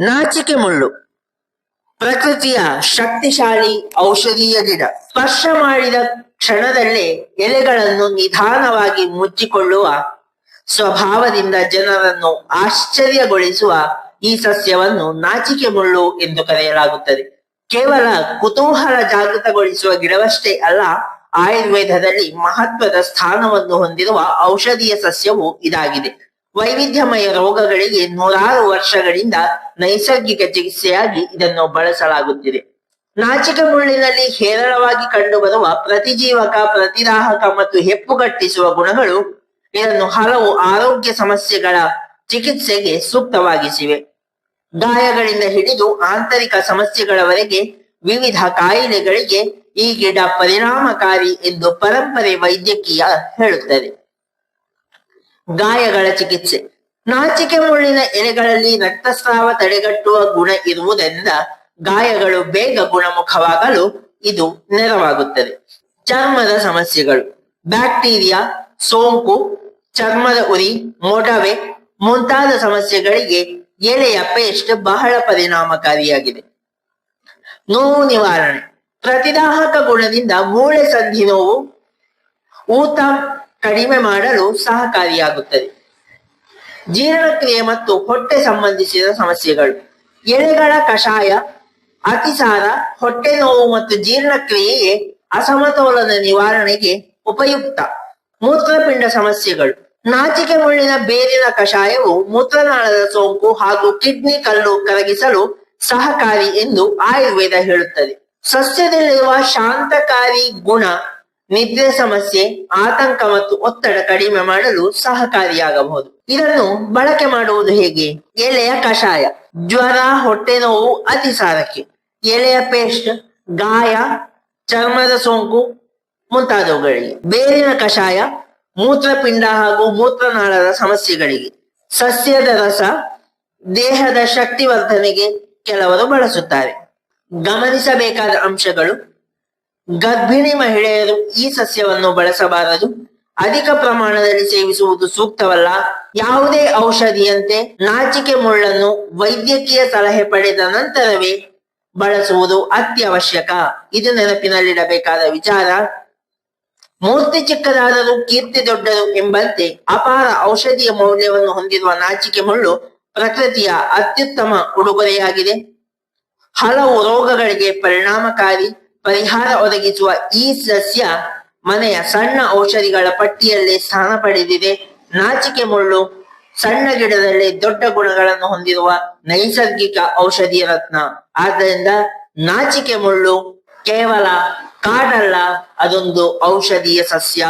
ನಾಚಿಕೆ ಮುಳ್ಳು. ಪ್ರಕೃತಿಯ ಶಕ್ತಿಶಾಲಿ ಔಷಧೀಯ ಗಿಡ. ಸ್ಪರ್ಶ ಮಾಡಿದ ಕ್ಷಣದಲ್ಲೇ ಎಲೆಗಳನ್ನು ನಿಧಾನವಾಗಿ ಮುಚ್ಚಿಕೊಳ್ಳುವ ಸ್ವಭಾವದಿಂದ ಜನರನ್ನು ಆಶ್ಚರ್ಯಗೊಳಿಸುವ ಈ ಸಸ್ಯವನ್ನು ನಾಚಿಕೆ ಮುಳ್ಳು ಎಂದು ಕರೆಯಲಾಗುತ್ತದೆ. ಕೇವಲ ಕುತೂಹಲ ಜಾಗೃತಗೊಳಿಸುವ ಗಿಡವಷ್ಟೇ ಅಲ್ಲ, ಆಯುರ್ವೇದದಲ್ಲಿ ಮಹತ್ವದ ಸ್ಥಾನವನ್ನು ಹೊಂದಿರುವ ಔಷಧೀಯ ಸಸ್ಯವು ಇದಾಗಿದೆ. ವೈವಿಧ್ಯಮಯ ರೋಗಗಳಿಗೆ ನೂರಾರು ವರ್ಷಗಳಿಂದ ನೈಸರ್ಗಿಕ ಚಿಕಿತ್ಸೆಯಾಗಿ ಇದನ್ನು ಬಳಸಲಾಗುತ್ತಿದೆ. ನಾಚಿಕ ಮುಳ್ಳಿನಲ್ಲಿ ಹೇರಳವಾಗಿ ಕಂಡುಬರುವ ಪ್ರತಿಜೀವಕ, ಪ್ರತಿದಾಹಕ ಮತ್ತು ಹೆಪ್ಪುಗಟ್ಟಿಸುವ ಗುಣಗಳು ಇದನ್ನು ಹಲವು ಆರೋಗ್ಯ ಸಮಸ್ಯೆಗಳ ಚಿಕಿತ್ಸೆಗೆ ಸೂಕ್ತವಾಗಿಸಿವೆ. ಗಾಯಗಳಿಂದ ಹಿಡಿದು ಆಂತರಿಕ ಸಮಸ್ಯೆಗಳವರೆಗೆ ವಿವಿಧ ಕಾಯಿಲೆಗಳಿಗೆ ಈ ಗಿಡ ಪರಿಣಾಮಕಾರಿ ಎಂದು ಪರಂಪರೆ ವೈದ್ಯಕೀಯ ಹೇಳುತ್ತದೆ. ಗಾಯಗಳ ಚಿಕಿತ್ಸೆ. ನಾಚಿಕೆ ಮುಳ್ಳಿನ ಎಲೆಗಳಲ್ಲಿ ರಕ್ತಸ್ರಾವ ತಡೆಗಟ್ಟುವ ಗುಣ ಇರುವುದರಿಂದ ಗಾಯಗಳು ಬೇಗ ಗುಣಮುಖವಾಗಲು ಇದು ನೆರವಾಗುತ್ತದೆ. ಚರ್ಮದ ಸಮಸ್ಯೆಗಳು. ಬ್ಯಾಕ್ಟೀರಿಯಾ, ಸೋಂಕು, ಚರ್ಮದ ಉರಿ ಮೊಡವೆ ಮುಂತಾದ ಸಮಸ್ಯೆಗಳಿಗೆ ಎಲೆಯ ಪೇಸ್ಟ್ ಬಹಳ ಪರಿಣಾಮಕಾರಿಯಾಗಿದೆ. ನೋವು ನಿವಾರಣೆ. ಪ್ರತಿದಾಹಕ ಗುಣದಿಂದ ಮೂಳೆ ಸಂಧಿ ನೋವು, ಊತ ಕಡಿಮೆ ಮಾಡಲು ಸಹಕಾರಿಯಾಗುತ್ತದೆ. ಜೀರ್ಣಕ್ರಿಯೆ ಮತ್ತು ಹೊಟ್ಟೆ ಸಂಬಂಧಿಸಿದ ಸಮಸ್ಯೆಗಳು. ಎಲೆಗಳ ಕಷಾಯ, ಅತಿಸಾರ, ಹೊಟ್ಟೆ ನೋವು ಮತ್ತು ಜೀರ್ಣಕ್ರಿಯೆಗೆ ಅಸಮತೋಲನ ನಿವಾರಣೆಗೆ ಉಪಯುಕ್ತ. ಮೂತ್ರಪಿಂಡ ಸಮಸ್ಯೆಗಳು. ನಾಚಿಕೆ ಮುಳ್ಳಿನ ಬೇರಿನ ಕಷಾಯವು ಮೂತ್ರನಾಳದ ಸೋಂಕು ಹಾಗೂ ಕಿಡ್ನಿ ಕಲ್ಲು ಕರಗಿಸಲು ಸಹಕಾರಿ ಎಂದು ಆಯುರ್ವೇದ ಹೇಳುತ್ತದೆ. ಸಸ್ಯದಲ್ಲಿರುವ ಶಾಂತಕಾರಿ ಗುಣ ನಿದ್ರೆ ಸಮಸ್ಯೆ, ಆತಂಕ ಮತ್ತು ಒತ್ತಡ ಕಡಿಮೆ ಮಾಡಲು ಸಹಕಾರಿಯಾಗಬಹುದು. ಇದನ್ನು ಬಳಕೆ ಮಾಡುವುದು ಹೇಗೆ? ಎಲೆಯ ಕಷಾಯ, ಜ್ವರ, ಹೊಟ್ಟೆ ನೋವು ಅತಿಸಾರಕ್ಕೆ ಎಲೆಯ ಪೇಸ್ಟ್, ಗಾಯ, ಚರ್ಮದ ಸೋಂಕು ಮುಂತಾದವುಗಳಿಗೆ. ಬೇರಿನ ಕಷಾಯ, ಮೂತ್ರಪಿಂಡ ಹಾಗೂ ಮೂತ್ರನಾಳದ ಸಮಸ್ಯೆಗಳಿಗೆ. ಸಸ್ಯದ ರಸ, ದೇಹದ ಶಕ್ತಿವರ್ಧನೆಗೆ ಕೆಲವರು ಬಳಸುತ್ತಾರೆ. ಗಮನಿಸಬೇಕಾದ ಅಂಶಗಳು ಗರ್ಭಿಣಿ ಮಹಿಳೆಯರು ಈ ಸಸ್ಯವನ್ನು ಬಳಸಬಾರದು. ಅಧಿಕ ಪ್ರಮಾಣದಲ್ಲಿ ಸೇವಿಸುವುದು ಸೂಕ್ತವಲ್ಲ. ಯಾವುದೇ ಔಷಧಿಯಂತೆ ನಾಚಿಕೆ ಮುಳ್ಳನ್ನು ವೈದ್ಯಕೀಯ ಸಲಹೆ ಪಡೆದ ನಂತರವೇ ಬಳಸುವುದು ಅತ್ಯವಶ್ಯಕ. ಇದು ನೆನಪಿನಲ್ಲಿಡಬೇಕಾದ ವಿಚಾರ. ಮೂರ್ತಿ ಚಿಕ್ಕದಾದರೂ, ಕೀರ್ತಿ ದೊಡ್ಡದು ಎಂಬಂತೆ ಅಪಾರ ಔಷಧಿಯ ಮೌಲ್ಯವನ್ನು ಹೊಂದಿರುವ ನಾಚಿಕೆ ಮುಳ್ಳು ಪ್ರಕೃತಿಯ ಅತ್ಯುತ್ತಮ ಉಡುಗೊರೆಯಾಗಿದೆ. ಹಲವು ರೋಗಗಳಿಗೆ ಪರಿಣಾಮಕಾರಿ ಪರಿಹಾರ ಒದಗಿಸುವ ಈ ಸಸ್ಯ ಮನೆಯ ಸಣ್ಣ ಔಷಧಿಗಳ ಪಟ್ಟಿಯಲ್ಲಿ ಸ್ಥಾನ ಪಡೆದಿದೆ. ನಾಚಿಕೆ ಮುಳ್ಳು, ಸಣ್ಣ ಗಿಡದಲ್ಲಿ ದೊಡ್ಡ ಗುಣಗಳನ್ನು ಹೊಂದಿರುವ ನೈಸರ್ಗಿಕ ಔಷಧಿಯ ರತ್ನ. ಆದ್ದರಿಂದ ನಾಚಿಕೆ ಮುಳ್ಳು ಕೇವಲ ಕಾಡಲ್ಲ, ಅದೊಂದು ಔಷಧೀಯ ಸಸ್ಯ.